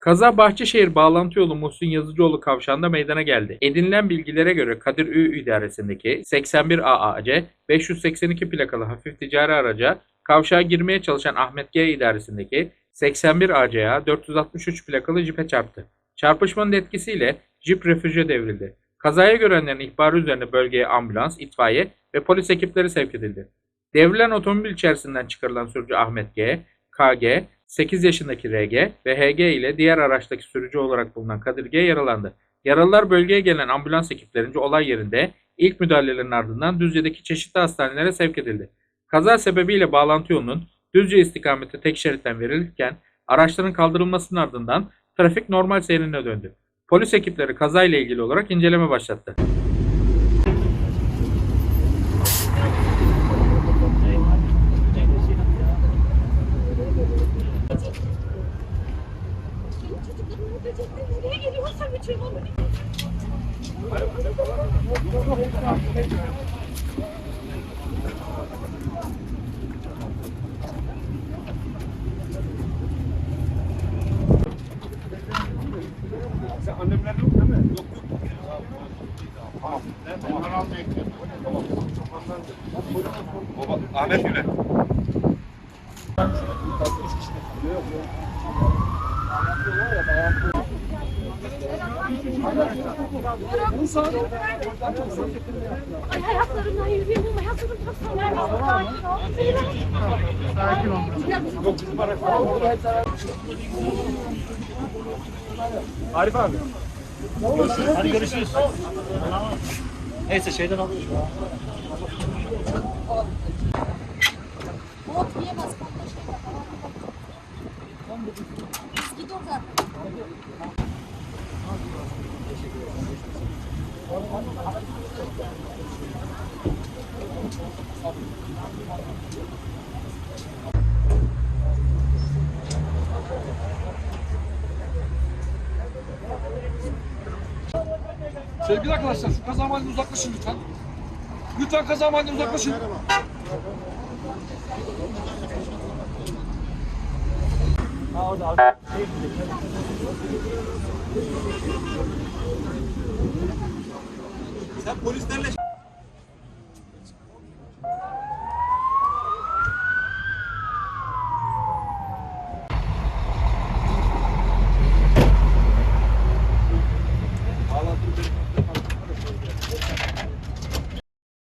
Kaza Bahçeşehir bağlantı yolu Muhsin Yazıcıoğlu kavşağında meydana geldi. Edinilen bilgilere göre Kadir Ü idaresindeki 81 AAC 582 plakalı hafif ticari araca kavşağa girmeye çalışan Ahmet G idaresindeki 81 ACA 463 plakalı jipe çarptı. Çarpışmanın etkisiyle jip refüje devrildi. Kazaya görenlerin ihbarı üzerine bölgeye ambulans, itfaiye ve polis ekipleri sevk edildi. Devrilen otomobil içerisinden çıkarılan sürücü Ahmet G, KG, 8 yaşındaki RG ve HG ile diğer araçtaki sürücü olarak bulunan Kadir G yaralandı. Yaralılar bölgeye gelen ambulans ekiplerince olay yerinde ilk müdahalelerin ardından Düzce'deki çeşitli hastanelere sevk edildi. Kaza sebebiyle bağlantı yolunun Düzce istikameti tek şeritten verilirken araçların kaldırılmasının ardından trafik normal seyrine döndü. Polis ekipleri kazayla ilgili olarak inceleme başlattı. Nereye geliyorsan götürün onu. Sen annemler yok değil mi? Yok yok. Tamam. Almaya gidiyorum. Tamam. Baba, Ahmet Güle. Ay sallanıyorum. Sakin ol. Arif abi. Hadi görüşürüz. Neyse şeyden alırız. Sevgili arkadaşlar şu kaza mahallinden uzaklaşın lütfen. Lütfen kaza mahallinden uzaklaşın. Sen polislerle